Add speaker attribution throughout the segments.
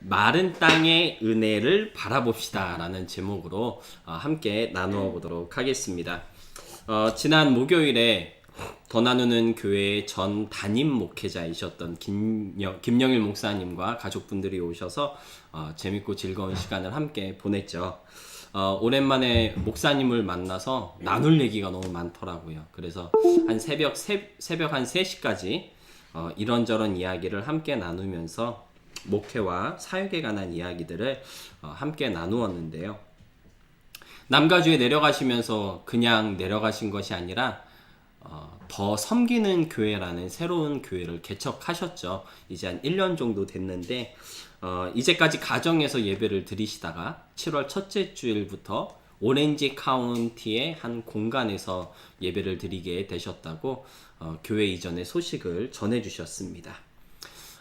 Speaker 1: 마른 땅의 은혜를 바라봅시다라는 제목으로 어, 함께 나누어 보도록 하겠습니다. 어, 지난 목요일에 더 나누는 교회의 전 담임 목회자이셨던 김영, 김영일 목사님과 가족분들이 오셔서 어, 재밌고 즐거운 시간을 함께 보냈죠. 어, 오랜만에 목사님을 만나서 나눌 얘기가 너무 많더라고요. 그래서 한 새벽 새, 새벽 한 3시까지 어, 이런저런 이야기를 함께 나누면서 목회와 사역에 관한 이야기들을 어, 함께 나누었는데요. 남가주에 내려가시면서 그냥 내려가신 것이 아니라 어, 더 섬기는 교회라는 새로운 교회를 개척하셨죠. 이제 한 1년 정도 됐는데 어, 이제까지 가정에서 예배를 드리시다가 7월 첫째 주일부터 오렌지 카운티의 한 공간에서 예배를 드리게 되셨다고 어, 교회 이전의 소식을 전해주셨습니다.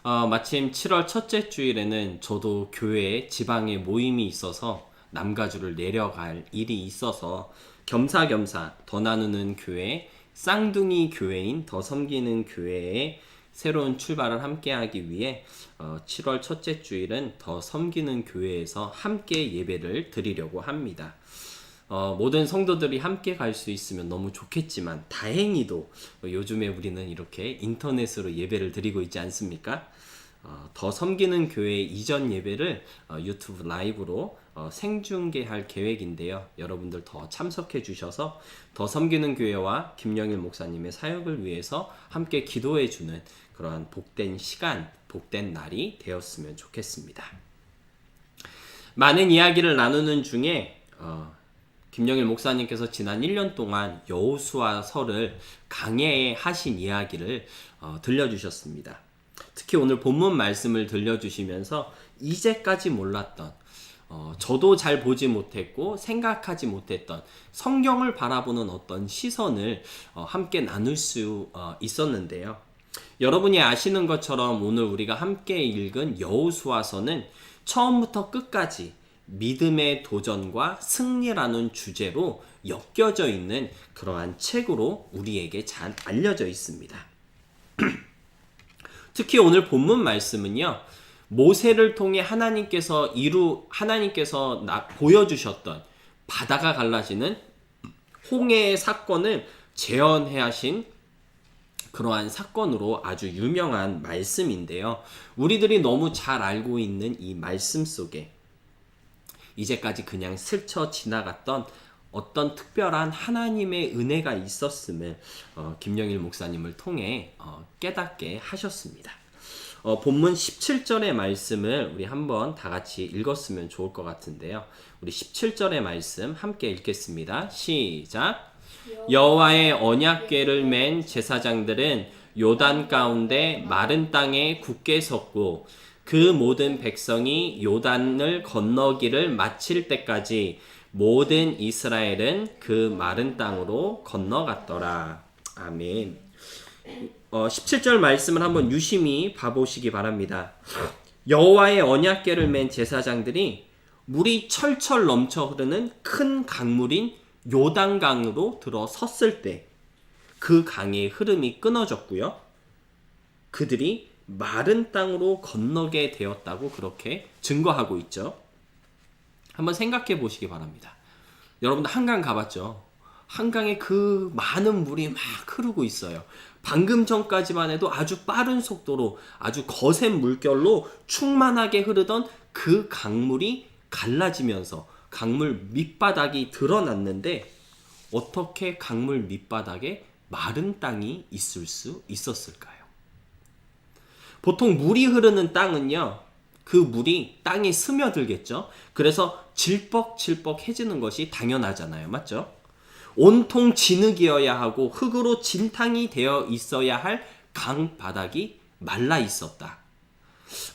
Speaker 1: 어, 마침 7월 첫째 주일에는 저도 교회에 지방에 모임이 있어서 남가주를 내려갈 일이 있어서 겸사겸사 더 나누는 교회 쌍둥이 교회인 더 섬기는 교회에 새로운 출발을 함께 하기 위해 어, 7월 첫째 주일은 더 섬기는 교회에서 함께 예배를 드리려고 합니다. 어, 모든 성도들이 함께 갈 수 있으면 너무 좋겠지만 다행히도 요즘에 우리는 이렇게 인터넷으로 예배를 드리고 있지 않습니까? 어, 더 섬기는 교회 이전 예배를 어, 유튜브 라이브로 어, 생중계할 계획인데요. 여러분들 더 참석해 주셔서 더 섬기는 교회와 김영일 목사님의 사역을 위해서 함께 기도해 주는 그러한 복된 시간, 복된 날이 되었으면 좋겠습니다. 많은 이야기를 나누는 중에 어, 김영일 목사님께서 지난 1년 동안 여호수아서를 강해하신 이야기를 어, 들려주셨습니다. 특히 오늘 본문 말씀을 들려주시면서 이제까지 몰랐던 어, 저도 잘 보지 못했고 생각하지 못했던 성경을 바라보는 어떤 시선을 어, 함께 나눌 수 어, 있었는데요. 여러분이 아시는 것처럼 오늘 우리가 함께 읽은 여호수아서는 처음부터 끝까지 믿음의 도전과 승리라는 주제로 엮여져 있는 그러한 책으로 우리에게 잘 알려져 있습니다. 특히 오늘 본문 말씀은요. 모세를 통해 하나님께서 이루 하나님께서 나, 보여주셨던 바다가 갈라지는 홍해의 사건을 재현해 하신 그러한 사건으로 아주 유명한 말씀인데요. 우리들이 너무 잘 알고 있는 이 말씀 속에 이제까지 그냥 스쳐 지나갔던 어떤 특별한 하나님의 은혜가 있었음을 어, 김영일 목사님을 통해 어, 깨닫게 하셨습니다. 어, 본문 17절의 말씀을 우리 한번 다 같이 읽었으면 좋을 것 같은데요. 우리 17절의 말씀 함께 읽겠습니다. 시작. 여호와의 언약궤를 맨 제사장들은 요단 가운데 마른 땅에 굳게 섰고 그 모든 백성이 요단을 건너기를 마칠 때까지 모든 이스라엘은 그 마른 땅으로 건너갔더라. 아멘. 어, 17절 말씀을 한번 유심히 봐보시기 바랍니다. 여호와의 언약궤를 맨 제사장들이 물이 철철 넘쳐 흐르는 큰 강물인 요단강으로 들어섰을 때 그 강의 흐름이 끊어졌고요. 그들이 마른 땅으로 건너게 되었다고 그렇게 증거하고 있죠. 한번 생각해 보시기 바랍니다. 여러분들 한강 가봤죠? 한강에 그 많은 물이 막 흐르고 있어요. 방금 전까지만 해도 아주 빠른 속도로 아주 거센 물결로 충만하게 흐르던 그 강물이 갈라지면서 강물 밑바닥이 드러났는데 어떻게 강물 밑바닥에 마른 땅이 있을 수 있었을까요? 보통 물이 흐르는 땅은요, 그 물이 땅에 스며들겠죠? 그래서 질퍽질퍽해지는 것이 당연하잖아요. 맞죠? 온통 진흙이어야 하고 흙으로 진탕이 되어 있어야 할 강 바닥이 말라 있었다.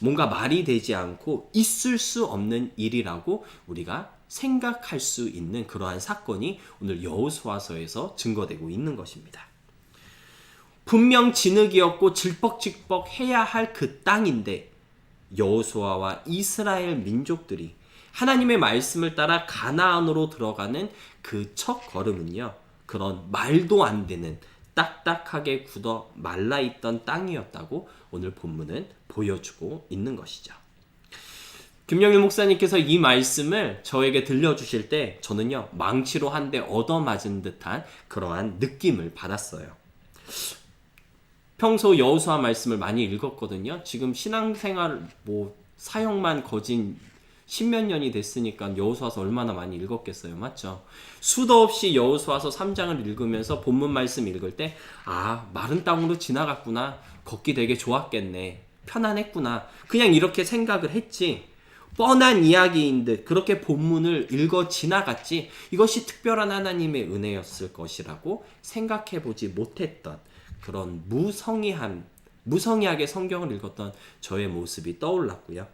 Speaker 1: 뭔가 말이 되지 않고 있을 수 없는 일이라고 우리가 생각할 수 있는 그러한 사건이 오늘 여호수아서에서 증거되고 있는 것입니다. 분명 진흙이었고 질퍽질퍽 해야 할 그 땅인데 여호수아와 이스라엘 민족들이 하나님의 말씀을 따라 가나안으로 들어가는 그 첫 걸음은요. 그런 말도 안 되는 딱딱하게 굳어 말라 있던 땅이었다고 오늘 본문은 보여주고 있는 것이죠. 김영일 목사님께서 이 말씀을 저에게 들려주실 때 저는요 망치로 한 대 얻어맞은 듯한 그러한 느낌을 받았어요. 평소 여호수아 말씀을 많이 읽었거든요. 지금 신앙생활 뭐 사역만 거진 십몇 년이 됐으니까 여호수아서 얼마나 많이 읽었겠어요. 맞죠? 수도 없이 여호수아서 3장을 읽으면서 본문 말씀 읽을 때 아, 마른 땅으로 지나갔구나. 걷기 되게 좋았겠네. 편안했구나. 그냥 이렇게 생각을 했지. 뻔한 이야기인 듯 그렇게 본문을 읽어 지나갔지 이것이 특별한 하나님의 은혜였을 것이라고 생각해 보지 못했던 그런 무성의한 무성의하게 성경을 읽었던 저의 모습이 떠올랐고요.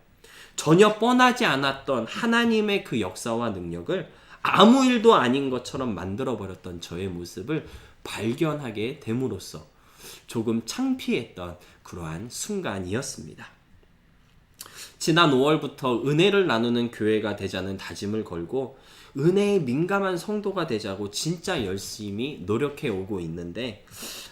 Speaker 1: 전혀 뻔하지 않았던 하나님의 그 역사와 능력을 아무 일도 아닌 것처럼 만들어 버렸던 저의 모습을 발견하게 됨으로써 조금 창피했던 그러한 순간이었습니다. 지난 5월부터 은혜를 나누는 교회가 되자는 다짐을 걸고 은혜에 민감한 성도가 되자고 진짜 열심히 노력해 오고 있는데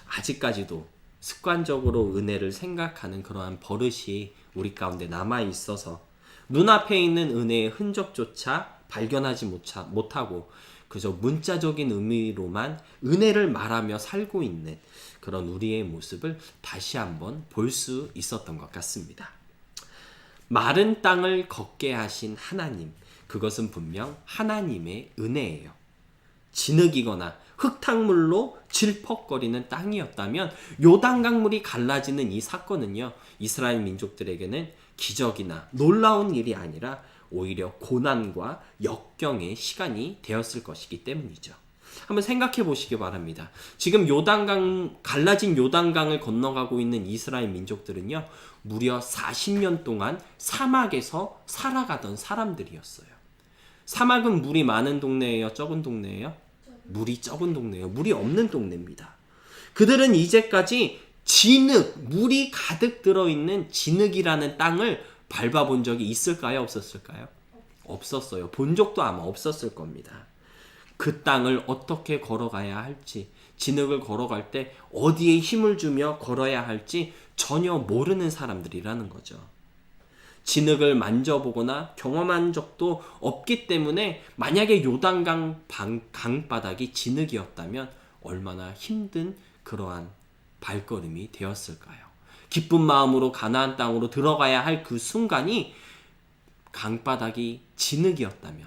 Speaker 1: 아직까지도 습관적으로 은혜를 생각하는 그러한 버릇이 우리 가운데 남아 있어서 눈앞에 있는 은혜의 흔적조차 발견하지 못하- 못하고 그저 문자적인 의미로만 은혜를 말하며 살고 있는 그런 우리의 모습을 다시 한번 볼 수 있었던 것 같습니다. 마른 땅을 걷게 하신 하나님, 그것은 분명 하나님의 은혜예요. 진흙이거나 흙탕물로 질퍽거리는 땅이었다면 요단 강물이 갈라지는 이 사건은요 이스라엘 민족들에게는 기적이나 놀라운 일이 아니라 오히려 고난과 역경의 시간이 되었을 것이기 때문이죠. 한번 생각해 보시기 바랍니다. 지금 요단강 갈라진 요단강을 건너가고 있는 이스라엘 민족들은요 무려 40년 동안 사막에서 살아가던 사람들이었어요. 사막은 물이 많은 동네예요, 적은 동네예요? 물이 적은 동네예요. 물이 없는 동네입니다. 그들은 이제까지 진흙, 물이 가득 들어있는 진흙이라는 땅을 밟아본 적이 있을까요? 없었을까요? 없었어요. 본 적도 아마 없었을 겁니다. 그 땅을 어떻게 걸어가야 할지, 진흙을 걸어갈 때 어디에 힘을 주며 걸어야 할지 전혀 모르는 사람들이라는 거죠. 진흙을 만져보거나 경험한 적도 없기 때문에 만약에 요단강 방- 강바닥이 진흙이었다면 얼마나 힘든 그러한 발걸음이 되었을까요? 기쁜 마음으로 가나안 땅으로 들어가야 할 그 순간이 강바닥이 진흙이었다면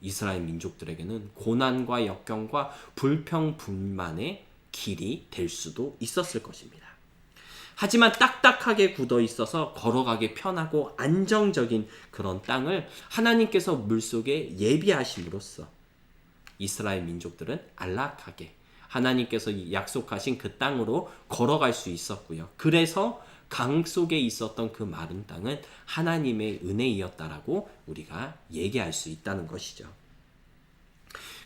Speaker 1: 이스라엘 민족들에게는 고난과 역경과 불평불만의 길이 될 수도 있었을 것입니다. 하지만 딱딱하게 굳어 있어서 걸어가기 편하고 안정적인 그런 땅을 하나님께서 물속에 예비하심으로써 이스라엘 민족들은 안락하게 하나님께서 약속하신 그 땅으로 걸어갈 수 있었고요. 그래서 강 속에 있었던 그 마른 땅은 하나님의 은혜이었다라고 우리가 얘기할 수 있다는 것이죠.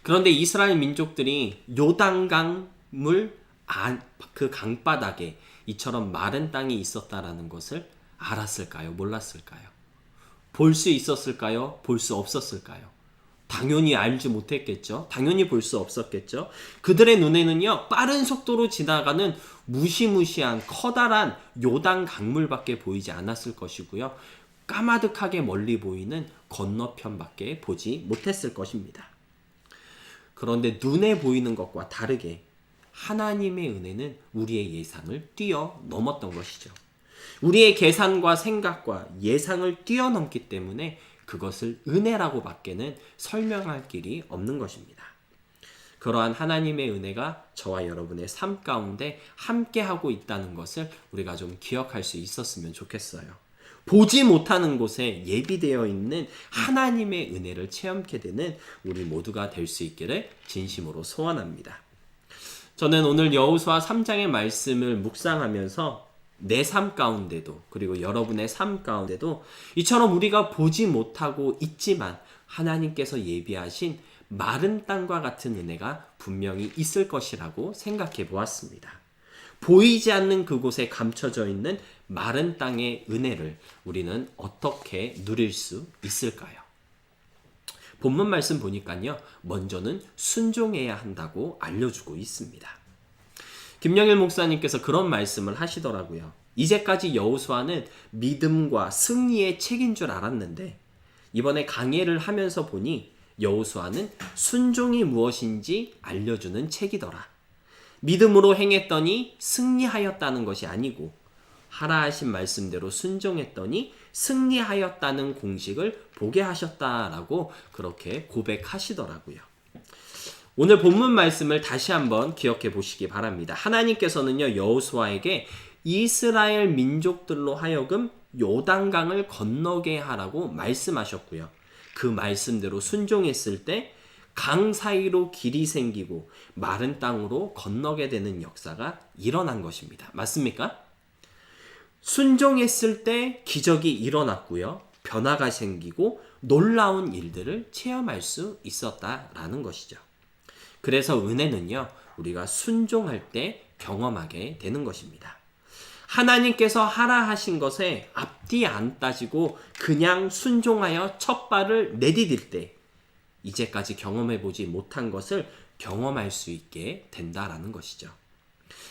Speaker 1: 그런데 이스라엘 민족들이 요단강물 안, 그 강바닥에 이처럼 마른 땅이 있었다라는 것을 알았을까요? 몰랐을까요? 볼 수 있었을까요? 볼 수 없었을까요? 당연히 알지 못했겠죠. 당연히 볼 수 없었겠죠. 그들의 눈에는요, 빠른 속도로 지나가는 무시무시한 커다란 요단 강물밖에 보이지 않았을 것이고요. 까마득하게 멀리 보이는 건너편밖에 보지 못했을 것입니다. 그런데 눈에 보이는 것과 다르게 하나님의 은혜는 우리의 예상을 뛰어넘었던 것이죠. 우리의 계산과 생각과 예상을 뛰어넘기 때문에 그것을 은혜라고 밖에는 설명할 길이 없는 것입니다. 그러한 하나님의 은혜가 저와 여러분의 삶 가운데 함께하고 있다는 것을 우리가 좀 기억할 수 있었으면 좋겠어요. 보지 못하는 곳에 예비되어 있는 하나님의 은혜를 체험케 되는 우리 모두가 될 수 있기를 진심으로 소원합니다. 저는 오늘 여호수아 3장의 말씀을 묵상하면서 내 삶 가운데도 그리고 여러분의 삶 가운데도 이처럼 우리가 보지 못하고 있지만 하나님께서 예비하신 마른 땅과 같은 은혜가 분명히 있을 것이라고 생각해 보았습니다. 보이지 않는 그곳에 감춰져 있는 마른 땅의 은혜를 우리는 어떻게 누릴 수 있을까요? 본문 말씀 보니까요. 먼저는 순종해야 한다고 알려주고 있습니다. 김영일 목사님께서 그런 말씀을 하시더라고요. 이제까지 여호수아는 믿음과 승리의 책인 줄 알았는데 이번에 강해를 하면서 보니 여호수아는 순종이 무엇인지 알려주는 책이더라. 믿음으로 행했더니 승리하였다는 것이 아니고 하라 하신 말씀대로 순종했더니 승리하였다는 공식을 보게 하셨다라고 그렇게 고백하시더라고요. 오늘 본문 말씀을 다시 한번 기억해 보시기 바랍니다. 하나님께서는요 여호수아에게 이스라엘 민족들로 하여금 요단강을 건너게 하라고 말씀하셨고요. 그 말씀대로 순종했을 때 강 사이로 길이 생기고 마른 땅으로 건너게 되는 역사가 일어난 것입니다. 맞습니까? 순종했을 때 기적이 일어났고요. 변화가 생기고 놀라운 일들을 체험할 수 있었다라는 것이죠. 그래서 은혜는요, 우리가 순종할 때 경험하게 되는 것입니다. 하나님께서 하라 하신 것에 앞뒤 안 따지고 그냥 순종하여 첫 발을 내디딜 때 이제까지 경험해 보지 못한 것을 경험할 수 있게 된다라는 것이죠.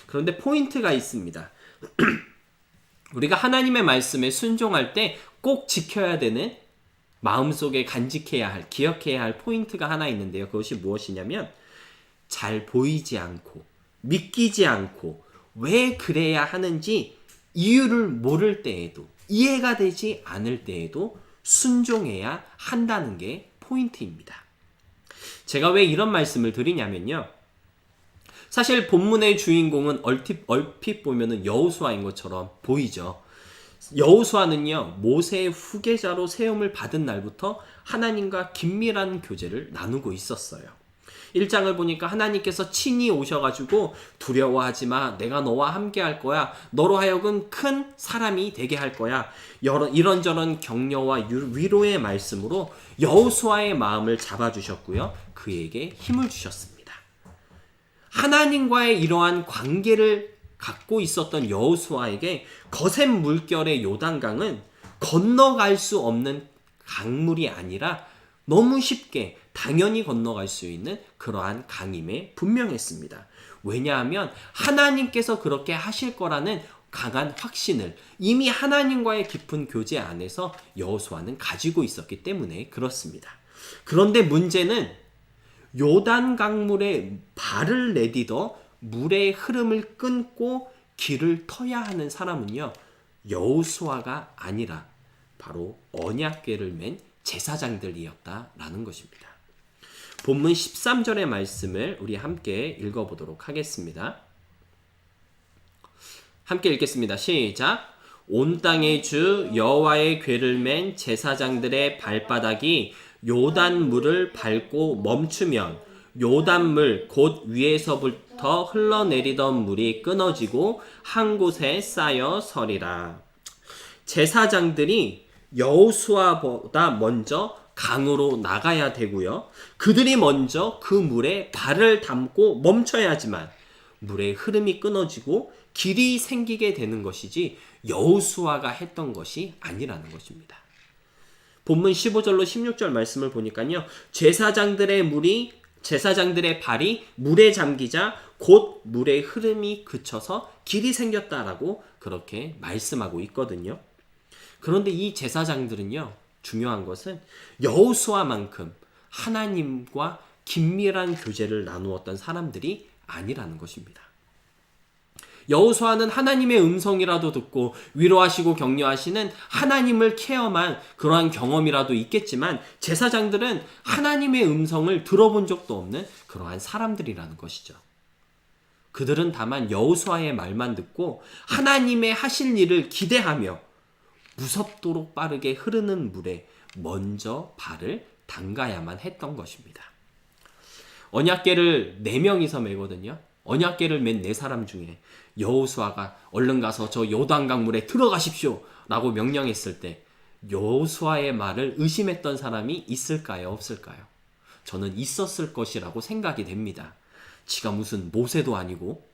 Speaker 1: 그런데 포인트가 있습니다. 우리가 하나님의 말씀에 순종할 때 꼭 지켜야 되는 마음속에 간직해야 할, 기억해야 할 포인트가 하나 있는데요. 그것이 무엇이냐면 잘 보이지 않고 믿기지 않고 왜 그래야 하는지 이유를 모를 때에도 이해가 되지 않을 때에도 순종해야 한다는 게 포인트입니다. 제가 왜 이런 말씀을 드리냐면요. 사실 본문의 주인공은 얼핏, 얼핏 보면은 여우수아인 것처럼 보이죠. 여우수아는요 모세의 후계자로 세움을 받은 날부터 하나님과 긴밀한 교제를 나누고 있었어요. 1장을 보니까 하나님께서 친히 오셔가지고 두려워하지 마. 내가 너와 함께 할 거야. 너로 하여금 큰 사람이 되게 할 거야. 여러, 이런저런 격려와 유- 위로의 말씀으로 여호수아의 마음을 잡아주셨고요. 그에게 힘을 주셨습니다. 하나님과의 이러한 관계를 갖고 있었던 여호수아에게 거센 물결의 요단강은 건너갈 수 없는 강물이 아니라 너무 쉽게 당연히 건너갈 수 있는 그러한 강임에 분명했습니다. 왜냐하면 하나님께서 그렇게 하실 거라는 강한 확신을 이미 하나님과의 깊은 교제 안에서 여호수아는 가지고 있었기 때문에 그렇습니다. 그런데 문제는 요단 강물에 발을 내디뎌 물의 흐름을 끊고 길을 터야 하는 사람은요 여호수아가 아니라 바로 언약궤를 맨 제사장들이었다라는 것입니다. 본문 13절의 말씀을 우리 함께 읽어보도록 하겠습니다. 함께 읽겠습니다. 시작. 온 땅의 주 여호와의 궤를 맨 제사장들의 발바닥이 요단 물을 밟고 멈추면 요단 물 곧 위에서부터 흘러내리던 물이 끊어지고 한 곳에 쌓여 서리라. 제사장들이 여호수아보다 먼저 강으로 나가야 되고요. 그들이 먼저 그 물에 발을 담고 멈춰야지만 물의 흐름이 끊어지고 길이 생기게 되는 것이지 여호수아가 했던 것이 아니라는 것입니다. 본문 15절로 16절 말씀을 보니까요. 제사장들의 물이 제사장들의 발이 물에 잠기자 곧 물의 흐름이 그쳐서 길이 생겼다라고 그렇게 말씀하고 있거든요. 그런데 이 제사장들은요. 중요한 것은 여호수아만큼 하나님과 긴밀한 교제를 나누었던 사람들이 아니라는 것입니다. 여호수아는 하나님의 음성이라도 듣고 위로하시고 격려하시는 하나님을 케어만 그러한 경험이라도 있겠지만 제사장들은 하나님의 음성을 들어본 적도 없는 그러한 사람들이라는 것이죠. 그들은 다만 여호수아의 말만 듣고 하나님의 하실 일을 기대하며 무섭도록 빠르게 흐르는 물에 먼저 발을 담가야만 했던 것입니다. 언약계를 네 명이서 메거든요. 언약계를 맨 네 사람 중에 여호수아가 얼른 가서 저 요단강 물에 들어가십시오라고 명령했을 때 여호수아의 말을 의심했던 사람이 있을까요, 없을까요? 저는 있었을 것이라고 생각이 됩니다. 지가 무슨 모세도 아니고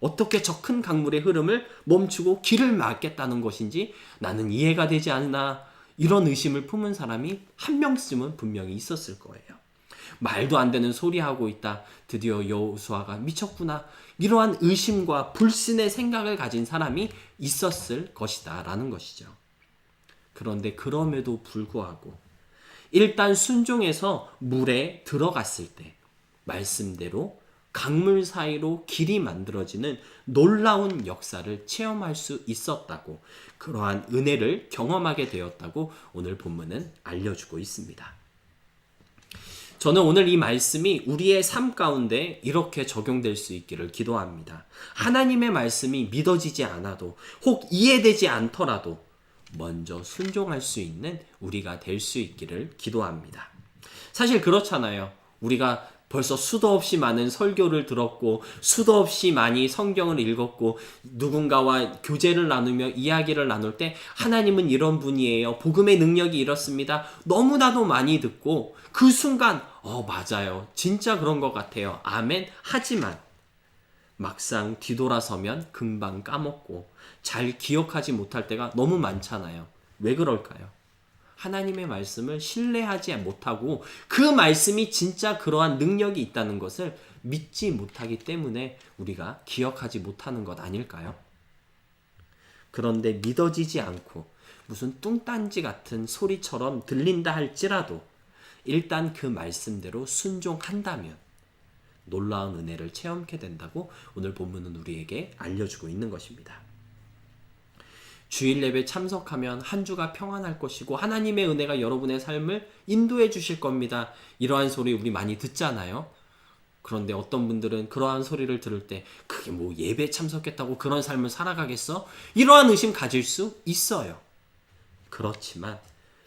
Speaker 1: 어떻게 저 큰 강물의 흐름을 멈추고 길을 막겠다는 것인지 나는 이해가 되지 않나 이런 의심을 품은 사람이 한 명쯤은 분명히 있었을 거예요. 말도 안 되는 소리 하고 있다. 드디어 여호수아가 미쳤구나. 이러한 의심과 불신의 생각을 가진 사람이 있었을 것이다 라는 것이죠. 그런데 그럼에도 불구하고 일단 순종해서 물에 들어갔을 때 말씀대로 강물 사이로 길이 만들어지는 놀라운 역사를 체험할 수 있었다고 그러한 은혜를 경험하게 되었다고 오늘 본문은 알려주고 있습니다. 저는 오늘 이 말씀이 우리의 삶 가운데 이렇게 적용될 수 있기를 기도합니다. 하나님의 말씀이 믿어지지 않아도 혹 이해되지 않더라도 먼저 순종할 수 있는 우리가 될 수 있기를 기도합니다. 사실 그렇잖아요. 우리가 벌써 수도 없이 많은 설교를 들었고 수도 없이 많이 성경을 읽었고 누군가와 교제를 나누며 이야기를 나눌 때 하나님은 이런 분이에요. 복음의 능력이 이렇습니다. 너무나도 많이 듣고 그 순간 어 맞아요. 진짜 그런 것 같아요. 아멘. 하지만 막상 뒤돌아서면 금방 까먹고 잘 기억하지 못할 때가 너무 많잖아요. 왜 그럴까요? 하나님의 말씀을 신뢰하지 못하고 그 말씀이 진짜 그러한 능력이 있다는 것을 믿지 못하기 때문에 우리가 기억하지 못하는 것 아닐까요? 그런데 믿어지지 않고 무슨 뚱딴지 같은 소리처럼 들린다 할지라도 일단 그 말씀대로 순종한다면 놀라운 은혜를 체험하게 된다고 오늘 본문은 우리에게 알려주고 있는 것입니다. 주일 예배 참석하면 한 주가 평안할 것이고 하나님의 은혜가 여러분의 삶을 인도해 주실 겁니다. 이러한 소리 우리 많이 듣잖아요. 그런데 어떤 분들은 그러한 소리를 들을 때 그게 뭐 예배 참석했다고 그런 삶을 살아가겠어? 이러한 의심 가질 수 있어요. 그렇지만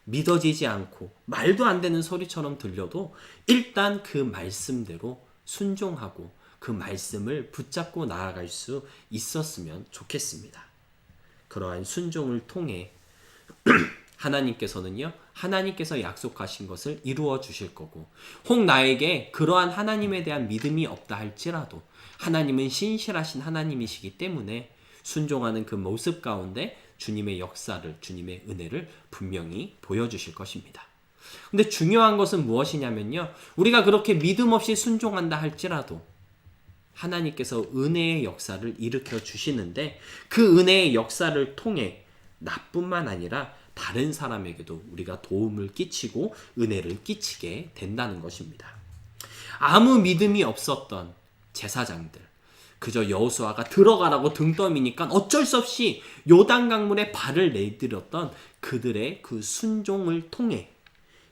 Speaker 1: 믿어지지 않고 말도 안 되는 소리처럼 들려도 일단 그 말씀대로 순종하고 그 말씀을 붙잡고 나아갈 수 있었으면 좋겠습니다. 그러한 순종을 통해 하나님께서는요, 하나님께서 약속하신 것을 이루어 주실 거고, 혹 나에게 그러한 하나님에 대한 믿음이 없다 할지라도, 하나님은 신실하신 하나님이시기 때문에 순종하는 그 모습 가운데 주님의 역사를, 주님의 은혜를 분명히 보여주실 것입니다. 근데 중요한 것은 무엇이냐면요, 우리가 그렇게 믿음 없이 순종한다 할지라도, 하나님께서 은혜의 역사를 일으켜 주시는데 그 은혜의 역사를 통해 나뿐만 아니라 다른 사람에게도 우리가 도움을 끼치고 은혜를 끼치게 된다는 것입니다. 아무 믿음이 없었던 제사장들 그저 여호수아가 들어가라고 등 떠미니까 어쩔 수 없이 요단 강물에 발을 내디뎠던 그들의 그 순종을 통해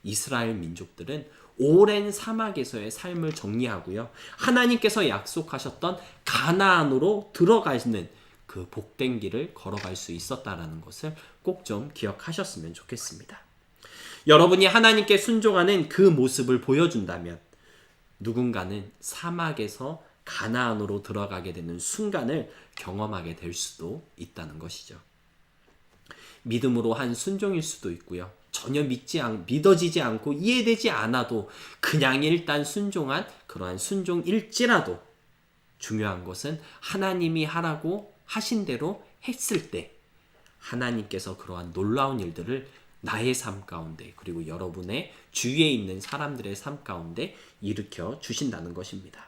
Speaker 1: 이스라엘 민족들은 오랜 사막에서의 삶을 정리하고요. 하나님께서 약속하셨던 가나안으로 들어가는 그 복된 길을 걸어갈 수 있었다라는 것을 꼭 좀 기억하셨으면 좋겠습니다. 여러분이 하나님께 순종하는 그 모습을 보여준다면 누군가는 사막에서 가나안으로 들어가게 되는 순간을 경험하게 될 수도 있다는 것이죠. 믿음으로 한 순종일 수도 있고요. 전혀 믿지 않, 믿어지지 않고 이해되지 않아도 그냥 일단 순종한 그러한 순종일지라도 중요한 것은 하나님이 하라고 하신 대로 했을 때 하나님께서 그러한 놀라운 일들을 나의 삶 가운데 그리고 여러분의 주위에 있는 사람들의 삶 가운데 일으켜 주신다는 것입니다.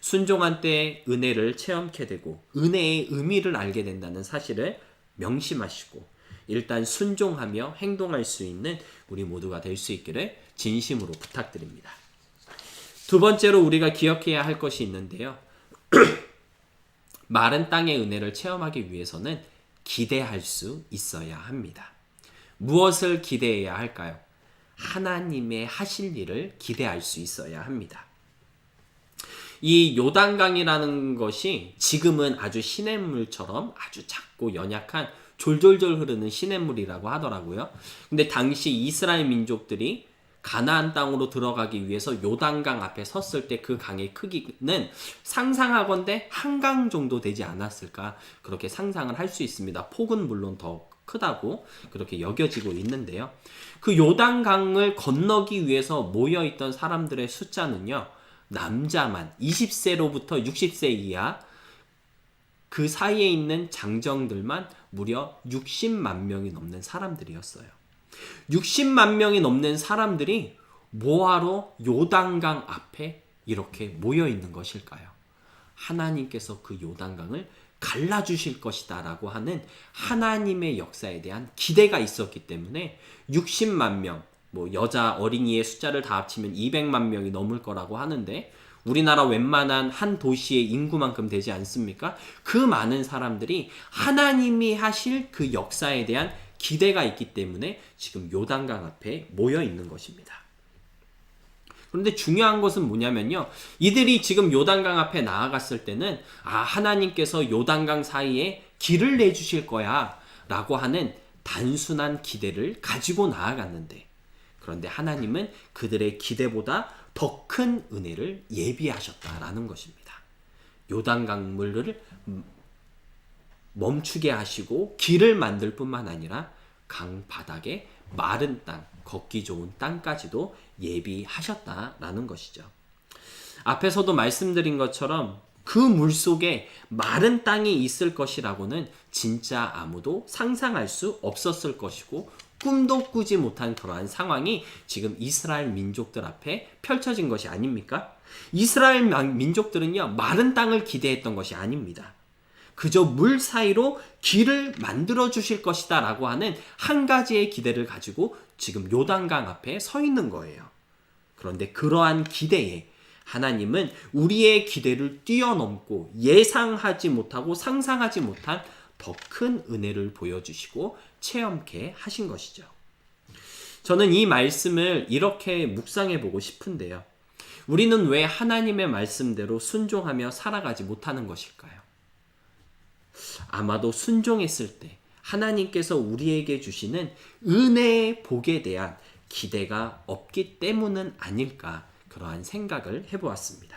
Speaker 1: 순종한 때 은혜를 체험케 되고 은혜의 의미를 알게 된다는 사실을 명심하시고 일단 순종하며 행동할 수 있는 우리 모두가 될 수 있기를 진심으로 부탁드립니다. 두 번째로 우리가 기억해야 할 것이 있는데요. 마른 땅의 은혜를 체험하기 위해서는 기대할 수 있어야 합니다. 무엇을 기대해야 할까요? 하나님의 하실 일을 기대할 수 있어야 합니다. 이 요단강이라는 것이 지금은 아주 시냇물처럼 아주 작고 연약한 졸졸졸 흐르는 시냇물이라고 하더라고요. 근데 당시 이스라엘 민족들이 가나안 땅으로 들어가기 위해서 요단강 앞에 섰을 때 그 강의 크기는 상상하건대 한강 정도 되지 않았을까 그렇게 상상을 할 수 있습니다. 폭은 물론 더 크다고 그렇게 여겨지고 있는데요. 그 요단강을 건너기 위해서 모여 있던 사람들의 숫자는요. 남자만 20세로부터 60세 이하 그 사이에 있는 장정들만 무려 60만 명이 넘는 사람들이었어요. 60만 명이 넘는 사람들이 뭐하러 요단강 앞에 이렇게 모여 있는 것일까요? 하나님께서 그 요단강을 갈라주실 것이다 라고 하는 하나님의 역사에 대한 기대가 있었기 때문에 60만 명, 뭐 여자 어린이의 숫자를 다 합치면 200만 명이 넘을 거라고 하는데 우리나라 웬만한 한 도시의 인구만큼 되지 않습니까? 그 많은 사람들이 하나님이 하실 그 역사에 대한 기대가 있기 때문에 지금 요단강 앞에 모여 있는 것입니다. 그런데 중요한 것은 뭐냐면요. 이들이 지금 요단강 앞에 나아갔을 때는 아, 하나님께서 요단강 사이에 길을 내주실 거야 라고 하는 단순한 기대를 가지고 나아갔는데 그런데 하나님은 그들의 기대보다 더 큰 은혜를 예비하셨다라는 것입니다. 요단 강 물을 멈추게 하시고 길을 만들 뿐만 아니라 강 바닥에 마른 땅, 걷기 좋은 땅까지도 예비하셨다라는 것이죠. 앞에서도 말씀드린 것처럼 그 물 속에 마른 땅이 있을 것이라고는 진짜 아무도 상상할 수 없었을 것이고 꿈도 꾸지 못한 그러한 상황이 지금 이스라엘 민족들 앞에 펼쳐진 것이 아닙니까? 이스라엘 민족들은요, 마른 땅을 기대했던 것이 아닙니다. 그저 물 사이로 길을 만들어 주실 것이다 라고 하는 한 가지의 기대를 가지고 지금 요단강 앞에 서 있는 거예요. 그런데 그러한 기대에 하나님은 우리의 기대를 뛰어넘고 예상하지 못하고 상상하지 못한 더 큰 은혜를 보여주시고 체험케 하신 것이죠. 저는 이 말씀을 이렇게 묵상해 보고 싶은데요. 우리는 왜 하나님의 말씀대로 순종하며 살아가지 못하는 것일까요? 아마도 순종했을 때 하나님께서 우리에게 주시는 은혜의 복에 대한 기대가 없기 때문은 아닐까 그러한 생각을 해보았습니다.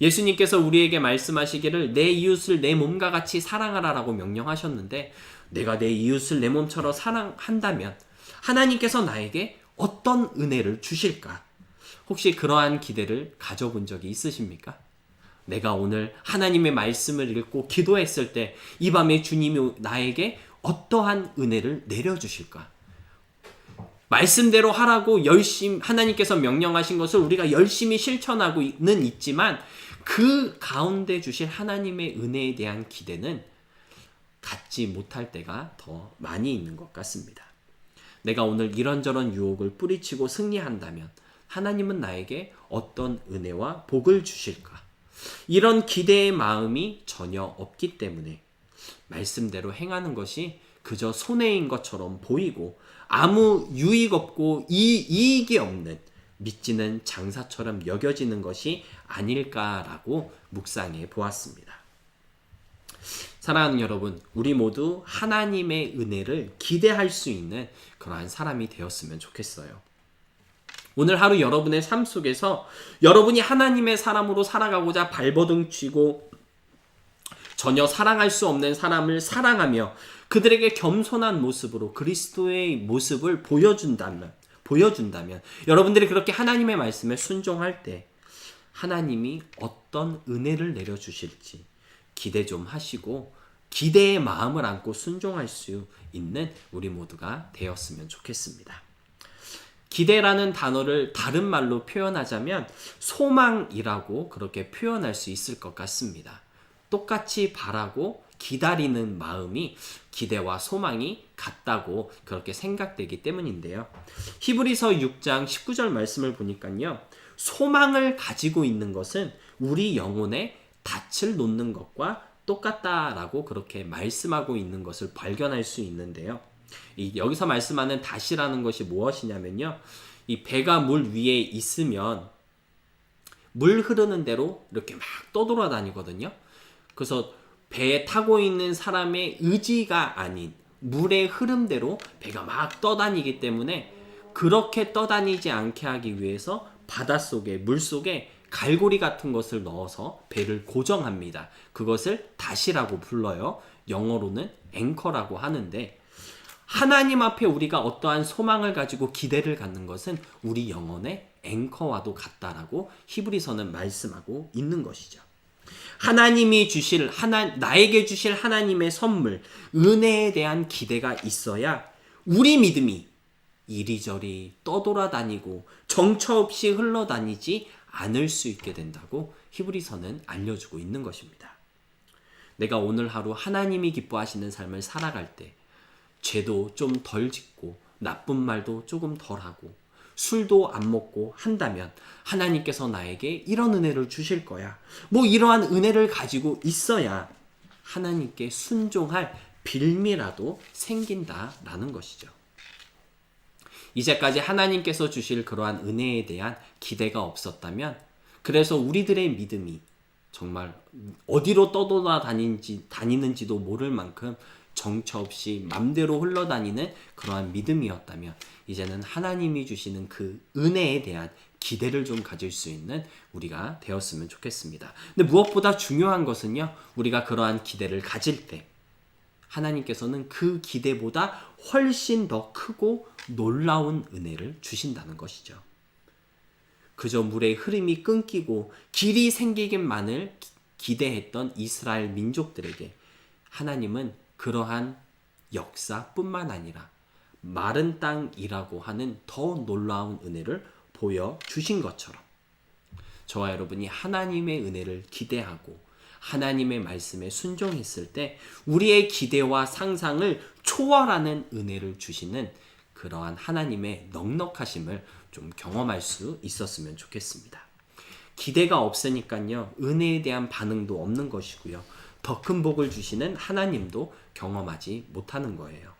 Speaker 1: 예수님께서 우리에게 말씀하시기를 내 이웃을 내 몸과 같이 사랑하라라고 명령하셨는데 내가 내 이웃을 내 몸처럼 사랑한다면 하나님께서 나에게 어떤 은혜를 주실까? 혹시 그러한 기대를 가져본 적이 있으십니까? 내가 오늘 하나님의 말씀을 읽고 기도했을 때 이 밤에 주님이 나에게 어떠한 은혜를 내려주실까? 말씀대로 하라고 열심히 하나님께서 명령하신 것을 우리가 열심히 실천하고는 있지만 그 가운데 주실 하나님의 은혜에 대한 기대는 갖지 못할 때가 더 많이 있는 것 같습니다. 내가 오늘 이런저런 유혹을 뿌리치고 승리한다면 하나님은 나에게 어떤 은혜와 복을 주실까? 이런 기대의 마음이 전혀 없기 때문에 말씀대로 행하는 것이 그저 손해인 것처럼 보이고 아무 유익 없고 이, 이익이 없는 믿지는 장사처럼 여겨지는 것이 아닐까라고 묵상해 보았습니다. 사랑하는 여러분, 우리 모두 하나님의 은혜를 기대할 수 있는 그러한 사람이 되었으면 좋겠어요. 오늘 하루 여러분의 삶 속에서 여러분이 하나님의 사람으로 살아가고자 발버둥 치고 전혀 사랑할 수 없는 사람을 사랑하며 그들에게 겸손한 모습으로 그리스도의 모습을 보여준다면 보여준다면 여러분들이 그렇게 하나님의 말씀에 순종할 때 하나님이 어떤 은혜를 내려 주실지 기대 좀 하시고 기대의 마음을 안고 순종할 수 있는 우리 모두가 되었으면 좋겠습니다. 기대라는 단어를 다른 말로 표현하자면 소망이라고 그렇게 표현할 수 있을 것 같습니다. 똑같이 바라고 기다리는 마음이 기대와 소망이 같다고 그렇게 생각되기 때문인데요. 히브리서 6장 19절 말씀을 보니까요. 소망을 가지고 있는 것은 우리 영혼에 닻을 놓는 것과 똑같다라고 그렇게 말씀하고 있는 것을 발견할 수 있는데요. 이 여기서 말씀하는 다시라는 것이 무엇이냐면요. 이 배가 물 위에 있으면 물 흐르는 대로 이렇게 막 떠돌아다니거든요. 그래서 배에 타고 있는 사람의 의지가 아닌 물의 흐름대로 배가 막 떠다니기 때문에 그렇게 떠다니지 않게 하기 위해서 바닷속에 물속에 갈고리 같은 것을 넣어서 배를 고정합니다. 그것을 다시라고 불러요. 영어로는 앵커라고 하는데 하나님 앞에 우리가 어떠한 소망을 가지고 기대를 갖는 것은 우리 영혼의 앵커와도 같다라고 히브리서는 말씀하고 있는 것이죠. 하나님이 주실 하나 나에게 주실 하나님의 선물 은혜에 대한 기대가 있어야 우리 믿음이 이리저리 떠돌아다니고 정처 없이 흘러다니지 않을 수 있게 된다고 히브리서는 알려주고 있는 것입니다. 내가 오늘 하루 하나님이 기뻐하시는 삶을 살아갈 때 죄도 좀 덜 짓고 나쁜 말도 조금 덜 하고 술도 안 먹고 한다면 하나님께서 나에게 이런 은혜를 주실 거야. 뭐 이러한 은혜를 가지고 있어야 하나님께 순종할 빌미라도 생긴다라는 것이죠. 이제까지 하나님께서 주실 그러한 은혜에 대한 기대가 없었다면 그래서 우리들의 믿음이 정말 어디로 떠돌아 다니는지, 다니는지도 모를 만큼 정처 없이 맘대로 흘러다니는 그러한 믿음이었다면 이제는 하나님이 주시는 그 은혜에 대한 기대를 좀 가질 수 있는 우리가 되었으면 좋겠습니다. 근데 무엇보다 중요한 것은요, 우리가 그러한 기대를 가질 때 하나님께서는 그 기대보다 훨씬 더 크고 놀라운 은혜를 주신다는 것이죠. 그저 물의 흐름이 끊기고 길이 생기기만을 기대했던 이스라엘 민족들에게 하나님은 그러한 역사뿐만 아니라 마른 땅이라고 하는 더 놀라운 은혜를 보여주신 것처럼 저와 여러분이 하나님의 은혜를 기대하고 하나님의 말씀에 순종했을 때 우리의 기대와 상상을 초월하는 은혜를 주시는 그러한 하나님의 넉넉하심을 좀 경험할 수 있었으면 좋겠습니다. 기대가 없으니까요, 은혜에 대한 반응도 없는 것이고요, 더 큰 복을 주시는 하나님도 경험하지 못하는 거예요.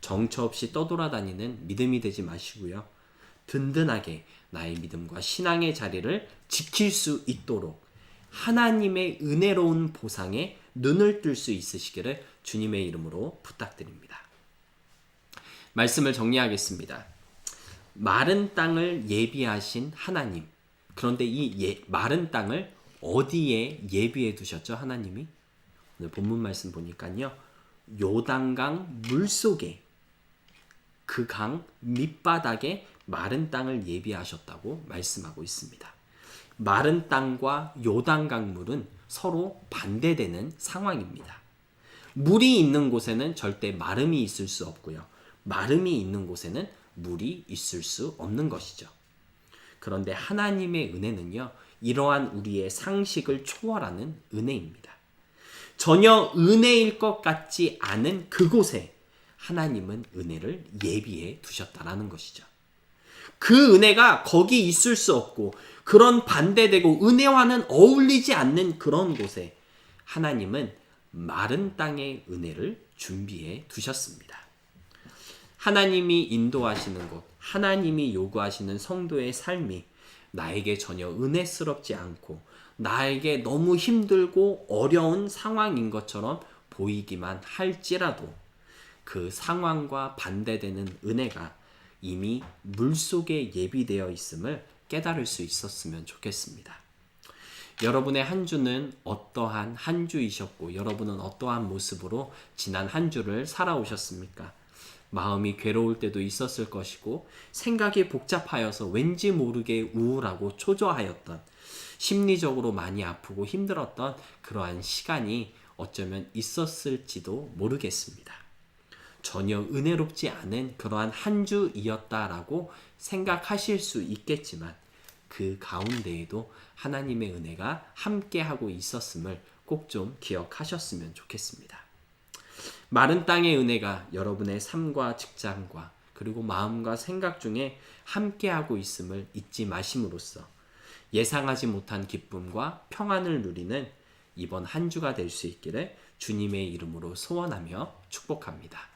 Speaker 1: 정처 없이 떠돌아다니는 믿음이 되지 마시고요, 든든하게 나의 믿음과 신앙의 자리를 지킬 수 있도록 하나님의 은혜로운 보상에 눈을 뜰 수 있으시기를 주님의 이름으로 부탁드립니다. 말씀을 정리하겠습니다. 마른 땅을 예비하신 하나님. 그런데 이 예, 마른 땅을 어디에 예비해 두셨죠, 하나님이? 오늘 본문 말씀 보니까요. 요단강 물속에 그 강 밑바닥에 마른 땅을 예비하셨다고 말씀하고 있습니다. 마른 땅과 요단강 물은 서로 반대되는 상황입니다. 물이 있는 곳에는 절대 마름이 있을 수 없고요. 마름이 있는 곳에는 물이 있을 수 없는 것이죠. 그런데 하나님의 은혜는요, 이러한 우리의 상식을 초월하는 은혜입니다. 전혀 은혜일 것 같지 않은 그곳에 하나님은 은혜를 예비해 두셨다라는 것이죠. 그 은혜가 거기 있을 수 없고 그런 반대되고 은혜와는 어울리지 않는 그런 곳에 하나님은 마른 땅의 은혜를 준비해 두셨습니다. 하나님이 인도하시는 곳, 하나님이 요구하시는 성도의 삶이 나에게 전혀 은혜스럽지 않고 나에게 너무 힘들고 어려운 상황인 것처럼 보이기만 할지라도 그 상황과 반대되는 은혜가 이미 물속에 예비되어 있음을 깨달을 수 있었으면 좋겠습니다. 여러분의 한 주는 어떠한 한 주이셨고 여러분은 어떠한 모습으로 지난 한 주를 살아오셨습니까? 마음이 괴로울 때도 있었을 것이고 생각이 복잡하여서 왠지 모르게 우울하고 초조하였던 심리적으로 많이 아프고 힘들었던 그러한 시간이 어쩌면 있었을지도 모르겠습니다. 전혀 은혜롭지 않은 그러한 한 주이었다라고 생각하실 수 있겠지만 그 가운데에도 하나님의 은혜가 함께하고 있었음을 꼭 좀 기억하셨으면 좋겠습니다. 마른 땅의 은혜가 여러분의 삶과 직장과 그리고 마음과 생각 중에 함께하고 있음을 잊지 마심으로써 예상하지 못한 기쁨과 평안을 누리는 이번 한 주가 될 수 있기를 주님의 이름으로 소원하며 축복합니다.